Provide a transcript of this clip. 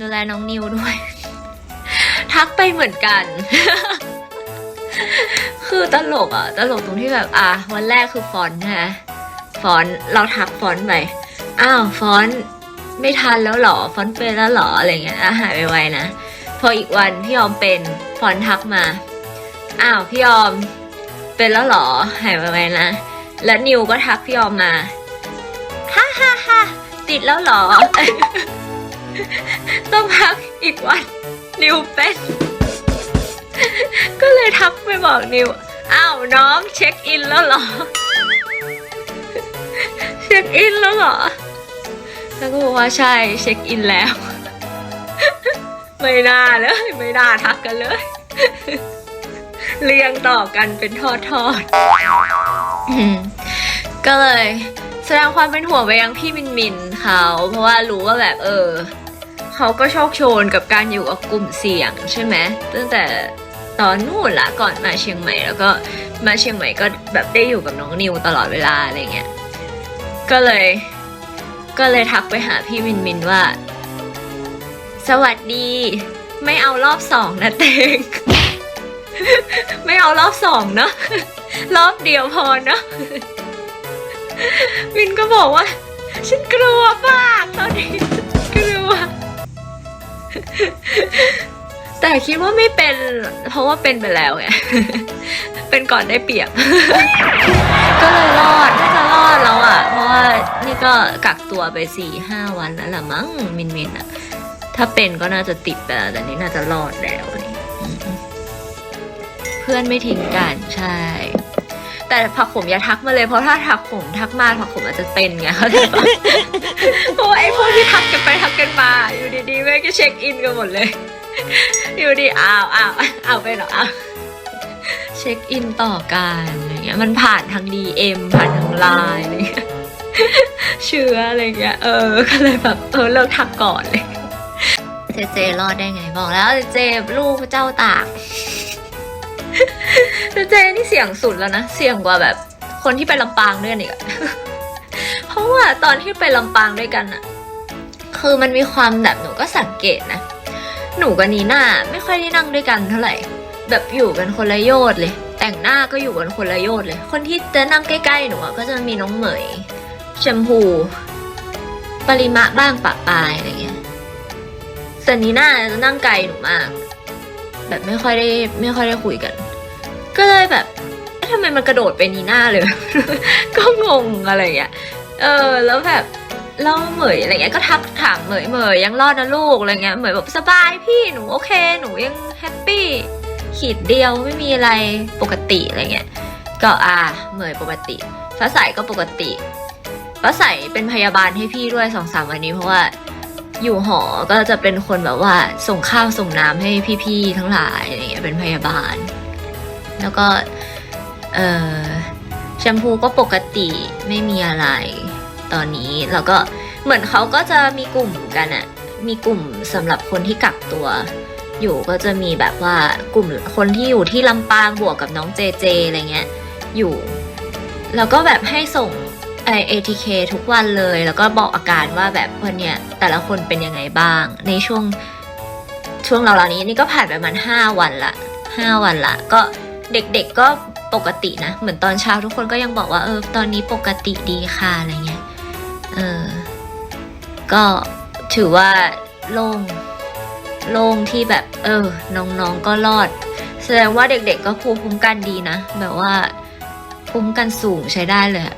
ดูแลน้องนิวด้วย ทักไปเหมือนกัน คือตลกอะตลกตรงที่แบบ อะวันแรกคือฟอนนะฟอนเราทักฟอนไปอ้าวฟอนไม่ทันแล้วหรอ ฟอนเป็นแล้วหรออะไรเงี้ยหายไปไวนะ พออีกวันพี่ยอมเป็นฟอนทักมา อ้าวพี่ยอมเป็นแล้วหรอ หายไปไวนะ แล้วนิวก็ทักพี่ยอมมาฮ่าฮ่าฮ่าติดแล้วหรอ ต้องพักอีกวันนิวเป็น ก็เลยทักไปบอกนิว อ้าวน้องเช็คอินแล้วเหรอ เช็คอินแล้วเหรอ แล้วก็บอกว่าใช่เช็คอินแล้ว ไม่น่าเลย ไม่น่าทักกันเลย เรียงต่อกันเป็นทอดทอดๆก็เลยแสดงความเป็นห่วงไปยังพี่มินมินเขาเพราะว่ารู้ว่าแบบเออ เขาก็โชคโชนกับการอยู่กับกลุ่มเสี่ยงใช่ไหมตั้งแต่ตอนนู่นละก่อนมาเชียงใหม่ แล้วก็มาเชียงใหม่ก็แบบได้อยู่กับน้องนิวตลอดเวลาอะไรเงี้ยก็เลย ก็เลยทักไปหาพี่มินมินว่า สวัสดี ไม่เอารอบสองนะเตงไม่เอารอบสองเนอะรอบเดียวพอเนอะมินก็บอกว่า ฉันกลัวมากตอนนี้ แต่คิดว่าไม่เป็น เพราะว่าเป็นไปแล้วไง เป็นก่อนได้เปรียบ ก็เลยรอดน่าจะรอดแล้วอะ เพราะว่านี่ก็กักตัวไปสี่ห้าวันแล้วล่ะมั้งมินมินอะ ถ้าเป็นก็น่าจะติดไปแล้วแต่นี่น่าจะรอดแล้วนี่เพื่อนไม่ทิ้งกันใช่ แต่ผักขมอย่าทักมาเลยเพราะถ้าทักผมทักมาผักขมอาจจะเป็นไงเขา หมดเลย อยู่ดีอ้าวอ้าวอ้าวไปเหรออ้าวเช็คอินต่อกันอะไรเงี้ยมันผ่านทาง DM ผ่านทางไลน์อะไรเงี้ยเชื้ออะไรเงี้ยเออก็เลยแบบเออเลิกทักก่อนเลยเจเจรอดได้ไงบอกแล้วเจเจลูกพระเจ้าตากเจเจนี่เสี่ยงสุดแล้วนะเสี่ยงกว่าแบบคนที่ไปลำปางด้วยกันอีกเพราะว่าตอนที่ไปลำปางด้วยกันอะคือมันมีความแบบหนูก็สังเกตนะ หนูกับนีน่าไม่ค่อยได้นั่งด้วยกันเท่าไหร่ แบบอยู่กันคนละโยชน์เลย แต่งหน้าก็อยู่กันคนละโยชน์เลย คนที่จะนั่งใกล้ๆหนูก็จะมีน้องเหมยแชมพู ปริมะบ้างปะปายอะไรเงี้ยแต่นีน่าจะนั่งไกลหนูมาก แบบไม่ค่อยได้ไม่ค่อยได้คุยกัน ก็เลยแบบทำไมมันกระโดดไปนีน่าเลย ก็งงอะไรเงี้ยเออ แล้วแบบ เราเหมยอะไรเงี้ยก็ทักถามเหมยเหมยยังรอดนะลูกอะไรเงี้ยเหมยแบบสบายพี่หนูโอเค หนูยังแฮปปี้ขีดเดียวไม่มีอะไรปกติอะไรเงี้ยก็อ่าเหมยปกติฟ้าใสก็ปกติฟ้าใสเป็นพยาบาลให้พี่ด้วยสองสามวันนี้เพราะว่าอยู่หอก็จะเป็นคนแบบว่าส่งข้าวส่งน้ำให้พี่ๆทั้งหลายอะไรเงี้ยเป็นพยาบาล แล้วก็เออแชมพูก็ปกติไม่มีอะไร ตอนนี้ แล้วก็เหมือนเขาก็จะมีกลุ่มกันอะมีกลุ่มสำหรับคนที่กักตัว อยู่ก็จะมีแบบว่ากลุ่มคนที่อยู่ที่ลำปางบวกกับน้องเจเจอะไรเงี้ยอยู่ แล้วก็แบบให้ส่งไอ ATK ทุกวันเลย แล้วก็บอกอาการว่าแบบวันเนี้ยแต่ละคนเป็นยังไงบ้าง ในช่วงช่วงเราวๆนี้นี่ก็ผ่านไปประมาณห้าวันละห้าวันละก็เด็กๆก็ปกตินะ เหมือนตอนเช้าทุกคนก็ยังบอกว่าเออตอนนี้ปกติดีค่ะอะไรเงี้ย เออก็ถือว่าโล่งโล่งที่แบบ เออ น้องๆก็รอด แสดงว่าเด็กๆก็ภูมิคุ้มกันดีนะ แบบว่าภูมิคุ้มกันสูงใช้ได้เลยอะ